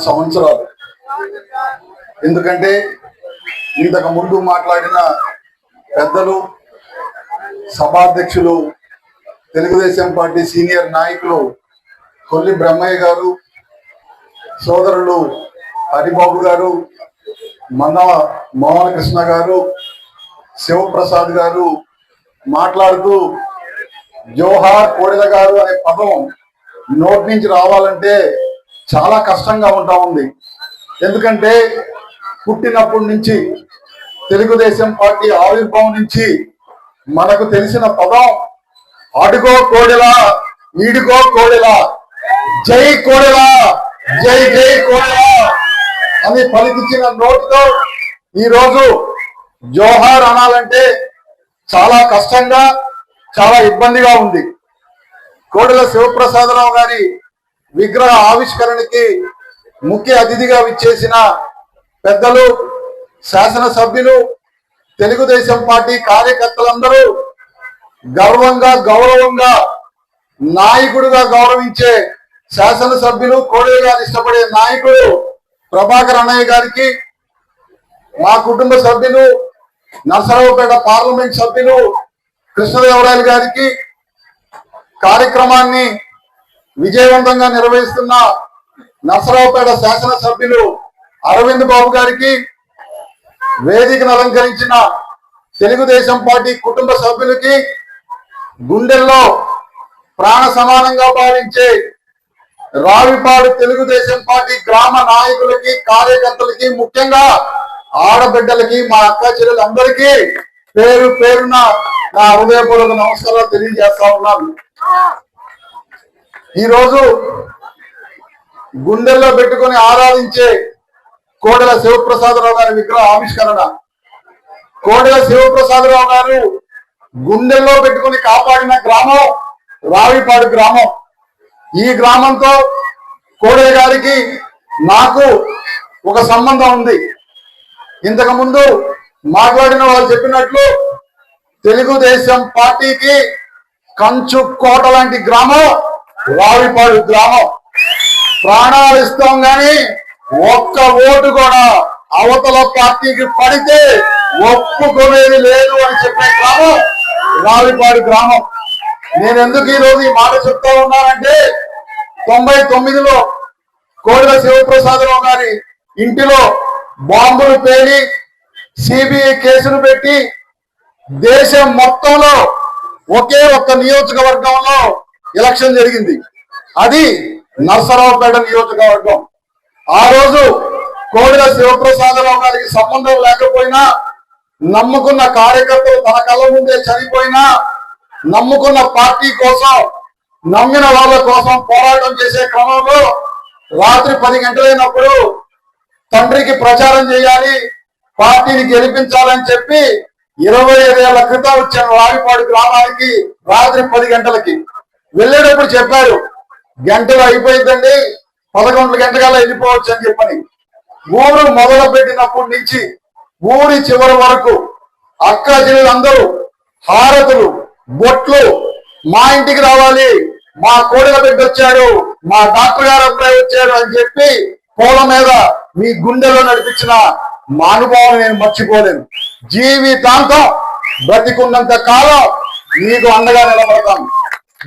సంవత్సరాలు. ఎందుకంటే ఇంతకు ముందు మాట్లాడిన పెద్దలు సభాధ్యక్షులు తెలుగుదేశం పార్టీ సీనియర్ నాయకులు కొల్లి బ్రహ్మయ్య గారు సోదరులు హరిబాబు గారు మన మోహన్ కృష్ణ గారు శివప్రసాద్ గారు మాట్లాడుతూ జోహార్ కోడెల గారు అనే పదం నోటి నుంచి రావాలంటే చాలా కష్టంగా ఉంటా ఉంది. ఎందుకంటే పుట్టినప్పటి నుంచి తెలుగుదేశం పార్టీ ఆవిర్భావం నుంచి మనకు తెలిసిన పదం అడుగో కోడెలా ఈడుగో కోడెలా జై కోడెలా జై జై కోడెలా అని పలికించిన నోటుతో ఈరోజు జోహార్ అనాలంటే చాలా కష్టంగా చాలా ఇబ్బందిగా ఉంది. కోడెల శివప్రసాదరావు గారి విగ్రహ ఆవిష్కరణకి ముఖ్య అతిథిగా విచ్చేసిన పెద్దలు శాసనసభ్యులు తెలుగుదేశం పార్టీ కార్యకర్తలందరూ గర్వంగా గౌరవంగా నాయకుడిగా గౌరవించే శాసనసభ్యులు కోడెల గారు ఇష్టపడే నాయకుడు ప్రభాకర్ అన్నయ్య గారికి మా కుటుంబ సభ్యులు నరసరావుపేట పార్లమెంట్ సభ్యులు కృష్ణదేవరాయలు గారికి కార్యక్రమాన్ని విజయవంతంగా నిర్వహిస్తున్న నరసరావుపేట శాసనసభ్యులు అరవింద్ బాబు గారికి వేదికను అలంకరించిన తెలుగుదేశం పార్టీ కుటుంబ సభ్యులకి గుండెల్లో ప్రాణ సమానంగా భావించే రావిపాడు తెలుగుదేశం పార్టీ గ్రామ నాయకులకి కార్యకర్తలకి ముఖ్యంగా ఆడబిడ్డలకి మా అక్క చెల్లెలందరికీ పేరు పేరున నా హృదయపూర్వక నమస్కారాలు తెలియజేస్తా ఉన్నాను. ఈరోజు గుండెల్లో పెట్టుకొని ఆరాధించే కోడెల శివప్రసాదరావు గారి విగ్రహ ఆవిష్కరణ. కోడెల శివప్రసాదరావు గారు గుండెల్లో పెట్టుకుని కాపాడిన గ్రామం రావిపాడు గ్రామం. ఈ గ్రామంతో కోడెల గారికి నాకు ఒక సంబంధం ఉంది. ఇంతకు ముందు మాట్లాడిన వాళ్ళు చెప్పినట్లు తెలుగుదేశం పార్టీకి కంచు కోట లాంటి గ్రామం రావిపాడు గ్రామం. ప్రాణాలు ఇస్తాం గాని ఒక్క ఓటు కూడా అవతల పార్టీకి పడితే ఒప్పుకునేది లేదు అని చెప్పే గ్రామం రావిపాడు గ్రామం. నేను ఎందుకు ఈ రోజు ఈ మాట చెప్తా ఉన్నానంటే తొంభై తొమ్మిదిలో కోడెల శివప్రసాదరావు గారి ఇంటిలో బాంబులు పేలి సిబిఐ కేసులు పెట్టి దేశం మొత్తంలో ఒకే ఒక్క నియోజకవర్గంలో ఎలక్షన్ జరిగింది. అది నర్సరావుపేట నియోజకవర్గం. ఆ రోజు కోడెల శివప్రసాదరావు గారికి సంబంధం లేకపోయినా నమ్ముకున్న కార్యకర్తలు తన కళ్ళ ముందే చనిపోయినా నమ్ముకున్న పార్టీ కోసం నమ్మిన వాళ్ళ కోసం పోరాటం చేసే క్రమంలో రాత్రి పది గంటలైనప్పుడు తండ్రికి ప్రచారం చేయాలి పార్టీని గెలిపించాలని చెప్పి ఇరవై ఐదేళ్ళ క్రితం వచ్చిన రావిపాడు గ్రామానికి రాత్రి పది గంటలకి వెళ్ళేటప్పుడు చెప్పారు గంటలు అయిపోయిందండి పదకొండు గంటల వెళ్ళిపోవచ్చు అని చెప్పని. ఊరు మొదలు పెట్టినప్పటి నుంచి ఊరి చివరి వరకు అక్క చెల్లెలందరూ హారతులు బొట్లు మా ఇంటికి రావాలి మా కోడల బిడ్డ వచ్చాడు మా డాక్టర్ గారు అబ్బాయి వచ్చాడు అని చెప్పి పూల మీద మీ గుండెలో నడిపించిన మా అనుభవం నేను మర్చిపోలేను. జీవితాంతం బ్రతికున్నంత కాలం మీకు అండగా నిలబడతాను.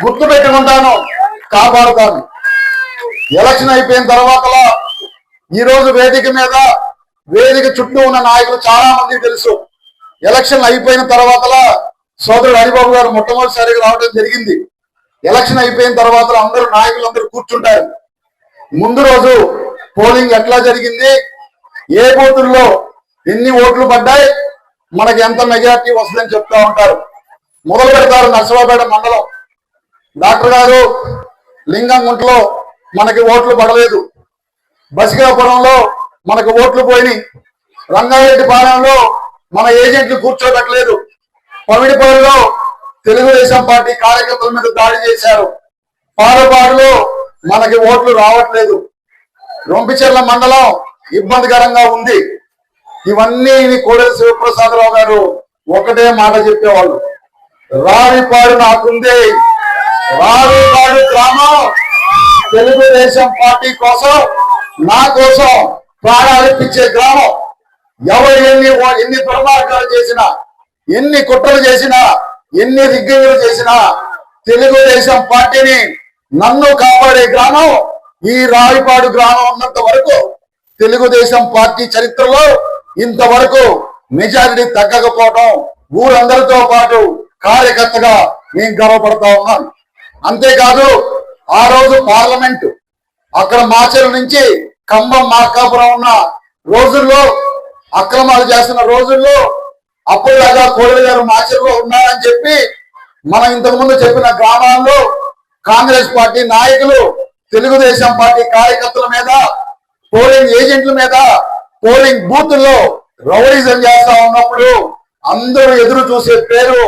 గుర్తు పెట్టుకుంటాను కాపాడుతాను. ఎలక్షన్ అయిపోయిన తర్వాత ఈ రోజు వేదిక మీద వేదిక చుట్టూ ఉన్న నాయకులు చాలా మందికి తెలుసు. ఎలక్షన్ అయిపోయిన తర్వాత సోదరుడు హరిబాబు గారు మొట్టమొదటిసారిగా రావడం జరిగింది. ఎలక్షన్ అయిపోయిన తర్వాత అందరూ నాయకులు అందరూ కూర్చుంటారు. ముందు రోజు పోలింగ్ ఎట్లా జరిగింది? ఏ బూతుల్లో ఎన్ని ఓట్లు పడ్డాయి? మనకి ఎంత మెజార్టీ వస్తుందని చెప్తా ఉంటారు. మొదలు పెడతారు నర్సరావుపేట మండలం. డాక్టర్ గారు లింగంగుంటలో మనకి ఓట్లు పడలేదు. బసికాపురంలో మనకు ఓట్లు పోయినాయి. రంగారెడ్డి పాలెంలో మన ఏజెంట్లు కూర్చోబెట్టలేదు. పవిడిపల్లిలో తెలుగుదేశం పార్టీ కార్యకర్తల మీద దాడి చేశారు. పాలపాడులో మనకి ఓట్లు రావట్లేదు. రొంపిచెర్ల మండలం ఇబ్బందికరంగా ఉంది. ఇవన్నీ కోడెల శివప్రసాదరావు గారు ఒకటే మాట చెప్పేవాళ్ళు. రావిపాడు నాకుందే. రావిపాడు గ్రామం తెలుగుదేశం పార్టీ కోసం నా కోసం ప్రాణాలిపించే గ్రామం. ఎవరు ఎన్ని ఎన్ని దుర్మార్గాలు చేసినా ఎన్ని కుట్రలు చేసినా ఎన్ని దిగ్గజలు చేసినా తెలుగుదేశం పార్టీని నన్ను కాపాడే గ్రామం ఈ రావిపాడు గ్రామం ఉన్నంత వరకు తెలుగుదేశం పార్టీ చరిత్రలో ఇంతవరకు మెజారిటీ తగ్గకపోవడం ఊరందరితో పాటు కార్యకర్తగా నేను గర్వపడతా ఉన్నాను. అంతేకాదు ఆ రోజు పార్లమెంటు అక్కడ మాచల నుంచి కంబం మార్కాపురం ఉన్న రోజుల్లో అక్రమాలు చేస్తున్న రోజుల్లో అప్పుడులాగా కోడలి గారు మాచల్లో ఉన్నారని చెప్పి మనం ఇంతకు ముందు చెప్పిన గ్రామాల్లో కాంగ్రెస్ పార్టీ నాయకులు తెలుగుదేశం పార్టీ కార్యకర్తల మీద పోలింగ్ ఏజెంట్ల మీద పోలింగ్ బూత్లో రౌడీజం చేస్తా ఉన్నప్పుడు అందరూ ఎదురు చూసే పేరు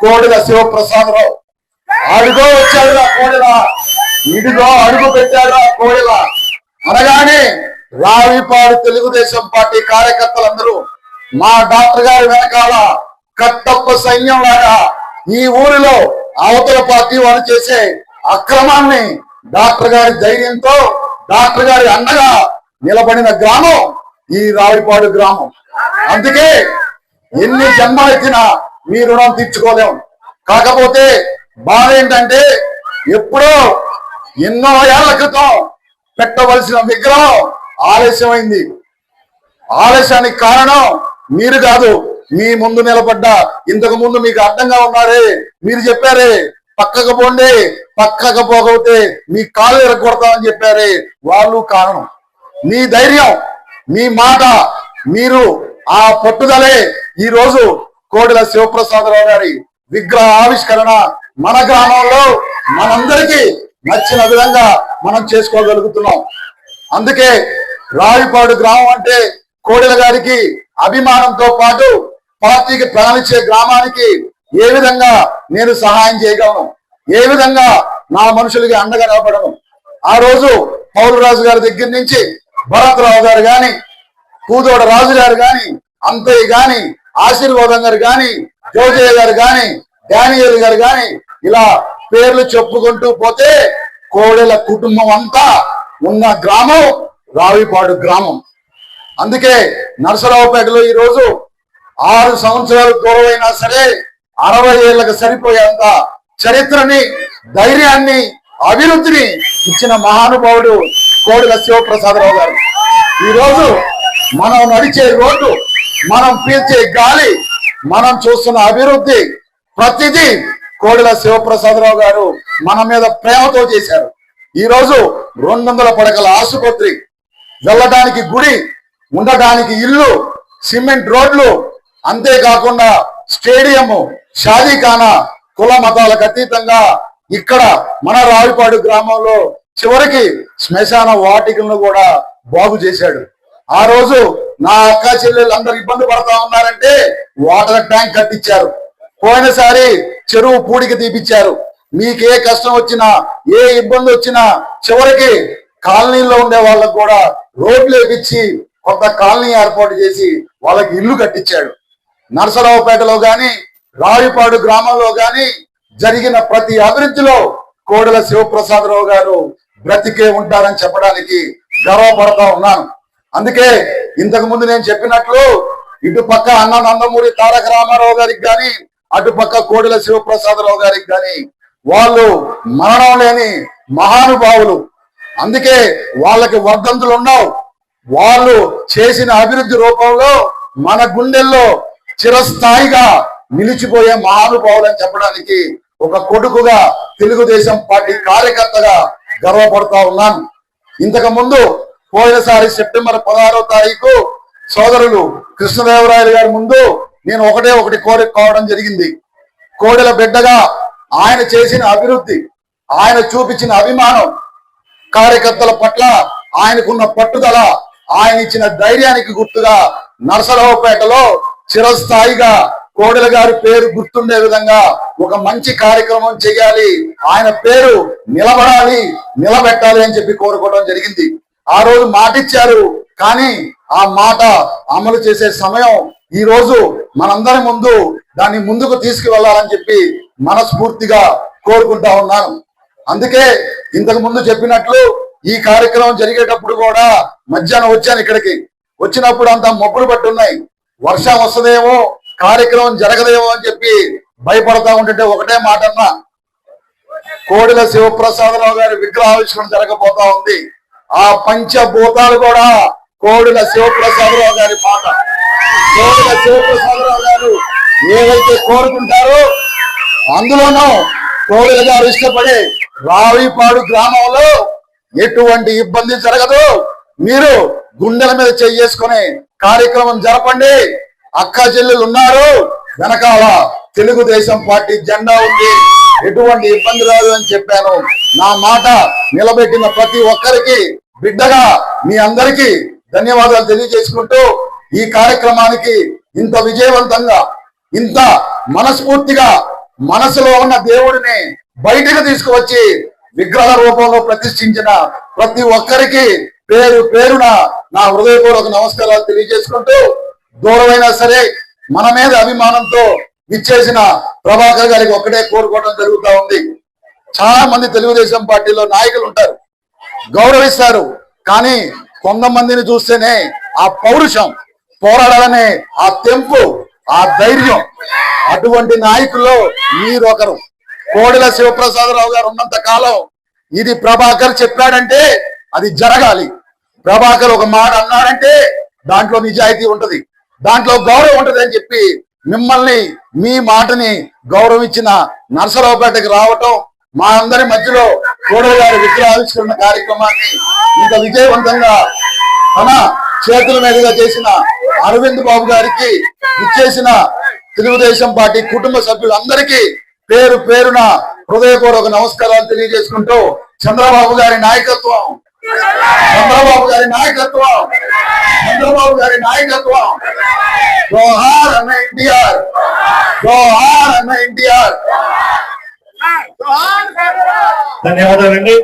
కోడిల శివప్రసాదరావు. అడుగో వచ్చాడురా ఆ కోడిల అడుగు పెట్టాడురా ఆ అనగానే రావిపాడు తెలుగుదేశం పార్టీ కార్యకర్తలందరూ మా డాక్టర్ గారి వెనకాల కట్టప్ప సైన్యం లాగా ఈ ఊరిలో అవతల పార్టీ వాళ్ళు చేసే అక్రమాన్ని డాక్టర్ గారి ధైర్యంతో డాక్టర్ గారి అండగా నిలబడిన గ్రామం ఈ రావిపాడు గ్రామం. అందుకే ఎన్ని జన్మలు ఎత్తినా మీ రుణం తీర్చుకోలేము కాకపోతే బాధ ఏంటంటే ఎప్పుడో ఎన్నో ఏళ్ళ క్రితం పెట్టవలసిన విగ్రహం ఆలస్యమైంది. ఆలస్యానికి కారణం మీరు కాదు మీ ముందు నిలబడ్డ ఇంతకు ముందు మీకు అడ్డంగా ఉన్నారే మీరు చెప్పారే పక్కకు పోండి పక్కకు పోకపోతే మీ కాళ్ళు ఎరగొడతామని చెప్పారే వాళ్ళు కారణం. మీ ధైర్యం మీ మాట మీరు ఆ పట్టుదలే ఈ రోజు కోడిల శివప్రసాదరావు గారి విగ్రహ ఆవిష్కరణ మన గ్రామంలో మనందరికీ నచ్చిన విధంగా మనం చేసుకోగలుగుతున్నాం. అందుకే రావిపాడు గ్రామం అంటే కోడెల గారికి అభిమానంతో పాటు పార్టీకి ప్రాణించే గ్రామానికి ఏ విధంగా నేను సహాయం చేయగలను ఏ విధంగా నా మనుషులకి అండగా నిలబడను? ఆ రోజు పౌరురాజు గారి దగ్గర నుంచి భరత్రావు గారు గాని పూదోడ రాజు గారు గాని అంతయ్య గాని ఆశీర్వాదం గారు గాని జోజయ్య గారు గాని డానియల్ గారు గాని ఇలా పేర్లు చెప్పుకుంటూ పోతే కోడెల కుటుంబం అంతా ఉన్న గ్రామం రావిపాడు గ్రామం. అందుకే నరసరావుపేటలో ఈ రోజు ఆరు సంవత్సరాలు దూరమైనా సరే అరవై ఏళ్ళకు సరిపోయేంత చరిత్రని ధైర్యాన్ని అభివృద్ధిని ఇచ్చిన మహానుభావుడు కోడెల శివప్రసాదరావు గారు. ఈరోజు మనం నడిచే రోడ్డు మనం పీల్చే గాలి మనం చూస్తున్న అభివృద్ధి ప్రతిదీ కోడెల శివప్రసాదరావు గారు మన మీద ప్రేమతో చేశారు. ఈ రోజు రెండు వందల పడకల ఆసుపత్రి వెళ్ళడానికి గుడి ఉండడానికి ఇల్లు సిమెంట్ రోడ్లు అంతేకాకుండా స్టేడియము షాదీఖానా కుల మతాలకు అతీతంగా ఇక్కడ మన రావిపాడు గ్రామంలో చివరికి శ్మశాన వాటికలను కూడా బాగు చేశాడు. ఆ రోజు నా అక్క చెల్లెళ్ళు అందరు ఇబ్బంది పడతా ఉన్నారంటే వాటర్ ట్యాంక్ కట్టించారు. పోయినసారి చెరువు పూడికి తీపిచ్చారు. మీకే కష్టం వచ్చినా ఏ ఇబ్బంది వచ్చినా చివరికి కాలనీలో ఉండే వాళ్ళకు కూడా రోడ్లు వేపించి కొంత కాలనీ ఏర్పాటు చేసి వాళ్ళకి ఇల్లు కట్టించాడు. నరసరావుపేటలో గాని రావిపాడు గ్రామంలో గాని జరిగిన ప్రతి అభివృద్ధిలో కోడెల శివప్రసాదరావు గారు బ్రతికే ఉంటారని చెప్పడానికి గర్వపడతా ఉన్నాను. అందుకే ఇంతకు ముందు నేను చెప్పినట్లు ఇటు పక్క అన్న నందమూరి తారక రామారావు గారికి కానీ అటుపక్క కోడెల శివప్రసాదరావు గారికి కానీ వాళ్ళు మరణం లేని మహానుభావులు. అందుకే వాళ్ళకి వర్ధంతులు ఉన్నావు. వాళ్ళు చేసిన అభివృద్ధి రూపంలో మన గుండెల్లో చిరస్థాయిగా నిలిచిపోయే మహానుభావులు అని చెప్పడానికి ఒక కొడుకుగా తెలుగుదేశం పార్టీ కార్యకర్తగా గర్వపడతా ఉన్నాను. ఇంతకు ముందు పోయినసారి సెప్టెంబర్ పదహారో తారీఖు సోదరులు కృష్ణదేవరాయలు గారి ముందు నేను ఒకటే ఒకటి కోరిక కావడం జరిగింది. కోడెల బిడ్డగా ఆయన చేసిన అభివృద్ధి ఆయన చూపించిన అభిమానం కార్యకర్తల పట్ల ఆయనకున్న పట్టుదల ఆయన ఇచ్చిన ధైర్యానికి గుర్తుగా నరసరావుపేటలో చిరస్థాయిగా కోడెల గారి పేరు గుర్తుండే విధంగా ఒక మంచి కార్యక్రమం చేయాలి ఆయన పేరు నిలబడాలి నిలబెట్టాలి అని చెప్పి కోరుకోవడం జరిగింది. ఆ రోజు మాటిచ్చారు కానీ ఆ మాట అమలు చేసే సమయం ఈ రోజు మనందరి ముందు దాన్ని ముందుకు తీసుకువెళ్ళాలని చెప్పి మనస్ఫూర్తిగా కోరుకుంటా ఉన్నాను. అందుకే ఇంతకు ముందు చెప్పినట్లు ఈ కార్యక్రమం జరిగేటప్పుడు కూడా మధ్యాహ్నం వచ్చాను ఇక్కడికి. వచ్చినప్పుడు అంత మబ్బులు పట్టున్నాయి. వర్షం వస్తుందేమో కార్యక్రమం జరగదేమో అని చెప్పి భయపడతా ఉంటుంటే ఒకటే మాట అన్నా. కోడిల శివప్రసాదరావు గారి విగ్రహావిష్కరణ జరగబోతా ఉంది. ఆ పంచభూతాలు కూడా కోడుల శివప్రసాదరావు గారి మాట కోడుల శివప్రసాదరావు గారు ఏవైతే కోరుకుంటారో అందులోనూ కోడుల గారు ఇష్టపడే రావిపాడు గ్రామంలో ఎటువంటి ఇబ్బంది జరగదు. మీరు గుండెల మీద చేసుకుని కార్యక్రమం జరపండి. అక్క చెల్లెలు ఉన్నారు. వెనకాల తెలుగుదేశం పార్టీ జెండా ఉంది. ఎటువంటి ఇబ్బంది రాదు అని చెప్పాను. నా మాట నిలబెట్టిన ప్రతి ఒక్కరికి బిడ్డగా మీ అందరికీ ధన్యవాదాలు తెలియజేసుకుంటూ ఈ కార్యక్రమానికి ఇంత విజయవంతంగా ఇంత మనస్ఫూర్తిగా మనసులో ఉన్న దేవుడిని బయటకు తీసుకువచ్చి విగ్రహ రూపంలో ప్రతిష్ఠించిన ప్రతి ఒక్కరికి పేరు పేరున నా హృదయపూర్వక నమస్కారాలు తెలియజేసుకుంటూ దూరమైనా సరే మన మీద అభిమానంతో ఇచ్చేసిన ప్రభాకర్ గారికి ఒక్కటే కోరుకోవడం జరుగుతూ ఉంది. చాలా మంది తెలుగుదేశం పార్టీలో నాయకులు ఉంటారు గౌరవిస్తారు కానీ కొంతమందిని చూస్తేనే ఆ పౌరుషం పోరాడాలనే ఆ తెంపు ఆ ధైర్యం. అటువంటి నాయకుల్లో మీరు ఒకరు కోడెల శివప్రసాదరావు గారు ఉన్నంత కాలం ఇది ప్రభాకర్ చెప్పాడంటే అది జరగాలి. ప్రభాకర్ ఒక మాట అన్నాడంటే దాంట్లో నిజాయితీ ఉంటది. దాంట్లో గౌరవం ఉంటది అని చెప్పి మిమ్మల్ని మీ మాటని గౌరవించిన నర్సరావుపేటకి రావటం మా అందరి మధ్యలో కోడెల గారి విగ్రహావిష్కరణ కార్యక్రమాన్ని ఇంత విజయవంతంగా తన చేతుల మీదుగా చేసిన అరవింద్ బాబు గారికి ఇచ్చేసిన తెలుగుదేశం పార్టీ కుటుంబ సభ్యులందరికీ పేరు పేరున హృదయపూర్వక నమస్కారాలు తెలియజేసుకుంటూ చంద్రబాబు గారి నాయకత్వం. చంద్రబాబు గారి నాయకత్వం. చంద్రబాబు గారి నాయకత్వం. జోహార్ అన్న ఎన్టీఆర్. జోహార్ అన్న ఎన్టీఆర్. ధన్యవాదాలండి.